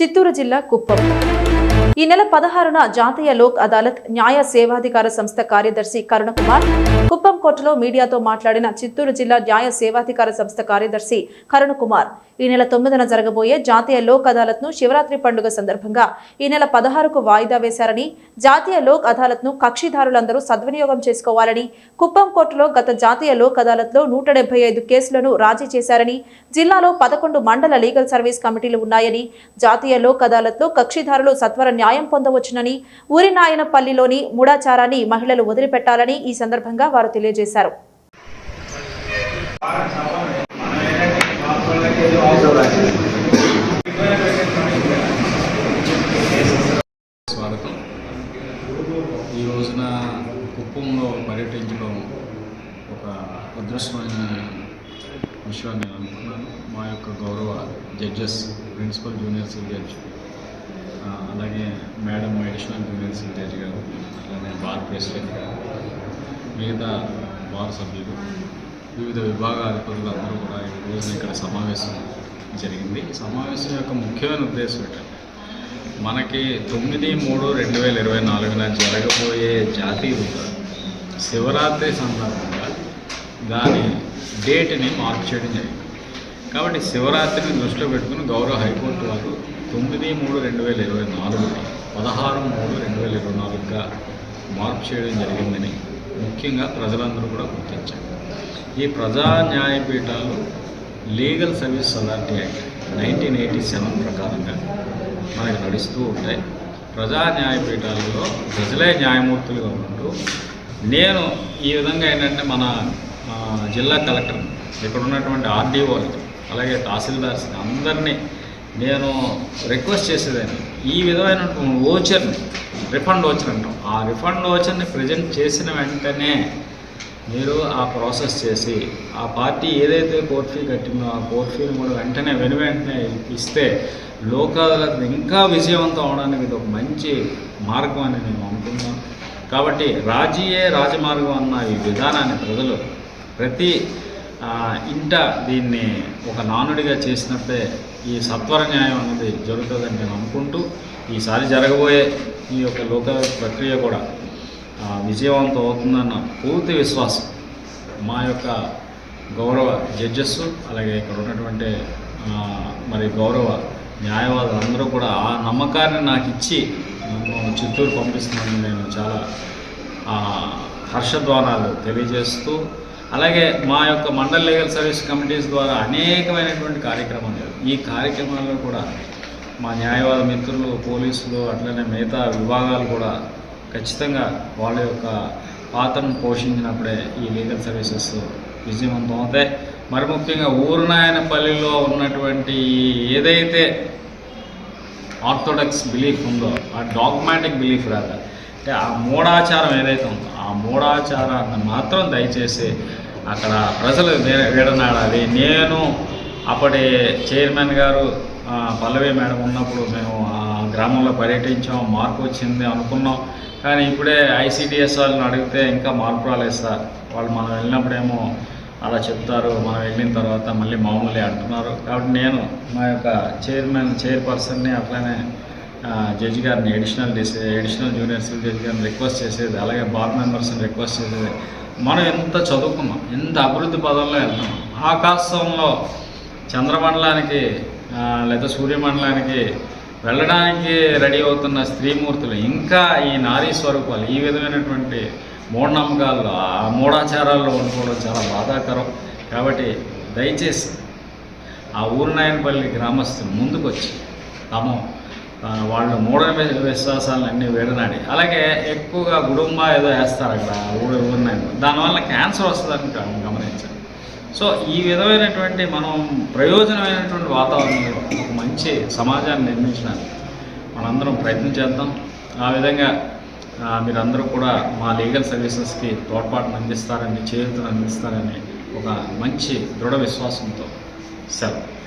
చిత్తూరు జిల్లా కుప్పం. ఈ నెల పదహారున జాతీయ లోక్ అదాలత్ న్యాయ సేవాధికార సంస్థ కార్యదర్శి కరుణకుమార్ కుప్పం కోర్టులో మీడియాతో మాట్లాడిన చిత్తూరు జిల్లా న్యాయ సేవాధికార సంస్థ కార్యదర్శి కరుణకుమార్ ఈ నెల తొమ్మిదిన జరగబోయే జాతీయ లోక్ అదాలత్ను శివరాత్రి పండుగ సందర్భంగా ఈ నెల పదహారుకు వాయిదా వేశారని జాతీయ లోక్ అదాలత్ను కక్షిదారులందరూ సద్వినియోగం చేసుకోవాలని కుప్పం కోర్టులో గత జాతీయ లోక్ అదాలత్లో నూట డెబ్బై ఐదు కేసులను రాజీ చేశారని జిల్లాలో పదకొండు మండల లీగల్ సర్వీస్ కమిటీలు ఉన్నాయని జాతీయ లోక్ అదాలత్లో కక్షిదారులు సత్వర న్యాయం పొందవచ్చునని ఊరి నాయనపల్లిలోని మూఢాచారాన్ని మహిళలు వదిలిపెట్టాలని ఈ సందర్భంగా వారు తెలియజేశారు. స్వాగతం. ఈ రోజున కుప్పంలో పర్యటించడం ఒక అదృష్టమైన విషయం నేను అనుకున్నాను. మా యొక్క గౌరవ judges principal junior civil judge అలాగే మేడం అడిషనల్ జూనియర్ సివిల్ గారు అలాగే బార్ ప్రెసిడెంట్ గారు మిగతా బార్ సభ్యులు వివిధ విభాగాల అధిపతులు అందరూ కూడా ఈ రోజున ఇక్కడ సమావేశం జరిగింది. సమావేశం యొక్క ముఖ్యమైన ఉద్దేశం ఏంటంటే మనకి తొమ్మిది మూడు రెండు వేల ఇరవై నాలుగున జరగబోయే జాతీయ శివరాత్రి సందర్భంగా దాని డేట్ని మార్పు చేయడం జరిగింది. కాబట్టి శివరాత్రిని దృష్టిలో పెట్టుకుని గౌరవ హైకోర్టు వారు తొమ్మిది మూడు రెండు వేల ఇరవై నాలుగుని పదహారు మూడు రెండు వేల ఇరవై నాలుగుగా మార్పు చేయడం జరిగిందని ముఖ్యంగా ప్రజలందరూ కూడా గుర్తించారు. ఈ ప్రజా న్యాయపీఠాలు legal service authority act nineteen eighty seven ప్రకారంగా మనకి నడుస్తూ ఉంటాయి. ప్రజా న్యాయపీఠాలలో ప్రజలే న్యాయమూర్తులుగా ఉంటూ నేను ఈ విధంగా ఏంటంటే మన జిల్లా కలెక్టర్ ఇక్కడ ఉన్నటువంటి ఆర్డీఓలు అలాగే తహసీల్దార్స్ అందరినీ నేను రిక్వెస్ట్ చేసేదాన్ని. ఈ విధమైన ఓచర్ని రిఫండ్ ఓచర్ అంటాం. ఆ రిఫండ్ ఓచర్ని ప్రజెంట్ చేసిన వెంటనే మీరు ఆ ప్రాసెస్ చేసి ఆ పార్టీ ఏదైతే కోర్ట్ ఫీ కట్టిందో ఆ కోర్ట్ ఫీని కూడా వెంటనే వెను వెంటనే ఇస్తే లోకాలకు ఇంకా విజయవంతం అవడానికి ఇది ఒక మంచి మార్గం అని నేను అనుకున్నాను కాబట్టి రాజీయే రాజమార్గం అన్న ఈ విధానాన్ని ప్రజలు ప్రతి ఇంట దీన్ని ఒక నానుడిగా చేసినప్పుడే ఈ సత్వర న్యాయం అనేది జరుగుతుందని నేను అనుకుంటూ ఈసారి జరగబోయే ఈ యొక్క లోక ప్రక్రియ కూడా విజయవంతం అవుతుందన్న పూర్తి విశ్వాసం మా యొక్క గౌరవ జడ్జెస్ అలాగే ఇక్కడ ఉన్నటువంటి మరి గౌరవ న్యాయవాదులు అందరూ కూడా ఆ నమ్మకాన్ని నాకు ఇచ్చి నన్ను చిత్తూరు పంపిస్తున్నాను నేను చాలా హర్షద్వానాలు తెలియజేస్తూ అలాగే మా యొక్క మండల లీగల్ సర్వీస్ కమిటీస్ ద్వారా అనేకమైనటువంటి కార్యక్రమాలు జరుగుతాయి. ఈ కార్యక్రమాల్లో కూడా మా న్యాయవాద మిత్రులు పోలీసులు అట్లనే మిగతా విభాగాలు కూడా ఖచ్చితంగా వాళ్ళ యొక్క పాత్రను పోషించినప్పుడే ఈ లీగల్ సర్వీసెస్ విజయవంతం అవుతాయి మరి ముఖ్యంగా ఊరునాయనపల్లిలో ఉన్నటువంటి ఏదైతే ఆర్థోడాక్స్ బిలీఫ్ ఉందో ఆ డాగ్మాటిక్ బిలీఫ్ రాదా అంటే ఆ మూఢాచారం ఏదైతే ఉందో ఆ మూఢాచారాన్ని మాత్రం దయచేసి అక్కడ ప్రజలు వే- విడనాడాలి నేను అప్పటి చైర్మన్ గారు పల్లవి మేడం ఉన్నప్పుడు మేము ఆ గ్రామంలో పర్యటించాం. మార్పు వచ్చింది అనుకున్నాం. కానీ ఇప్పుడే ఐసిడిఎస్ వాళ్ళని అడిగితే ఇంకా మార్పు రాలేదు సార్. వాళ్ళు మనం వెళ్ళినప్పుడేమో అలా చెప్తారు. మనం వెళ్ళిన తర్వాత మళ్ళీ మామూలే అంటున్నారు. కాబట్టి నేను మా యొక్క చైర్మన్ చైర్పర్సన్ని అట్లనే జడ్జి గారిని additional DC additional junior civil judge గారిని రిక్వెస్ట్ చేసేది అలాగే బార్ మెంబర్స్ని రిక్వెస్ట్ చేసేది. మనం ఎంత చదువుకున్నాం ఎంత అభివృద్ధి పదంలో వెళ్తున్నాం. ఆకాశంలో చంద్రమండలానికి లేదా సూర్యమండలానికి వెళ్ళడానికి రెడీ అవుతున్న స్త్రీమూర్తులు ఇంకా ఈ నారీ స్వరూపాలు ఈ విధమైనటువంటి మూఢనమ్మకాల్లో ఆ మూఢాచారాల్లో ఉండిపోవడం చాలా బాధాకరం. కాబట్టి దయచేసి ఆ ఊరినాయనపల్లి గ్రామస్తులు ముందుకొచ్చి తమ వాళ్ళ మూఢ విశ్వాసాలను అన్నీ వేడనాడి అలాగే ఎక్కువగా గుడుంబ ఏదో వేస్తారు అక్కడ ఆ ఊరు ఊరినాయన దానివల్ల క్యాన్సర్ వస్తుందని గమ- గమనించాను. సో ఈ విధమైనటువంటి మనం ప్రయోజనమైనటువంటి వాతావరణంలో ఒక మంచి సమాజాన్ని నిర్మించడానికి మనందరం ప్రయత్నం చేద్దాం. ఆ విధంగా మీరందరూ కూడా మా లీగల్ సర్వీసెస్కి తోడ్పాటును అందిస్తారని చేయూతను అందిస్తారని ఒక మంచి దృఢ విశ్వాసంతో సెలవు.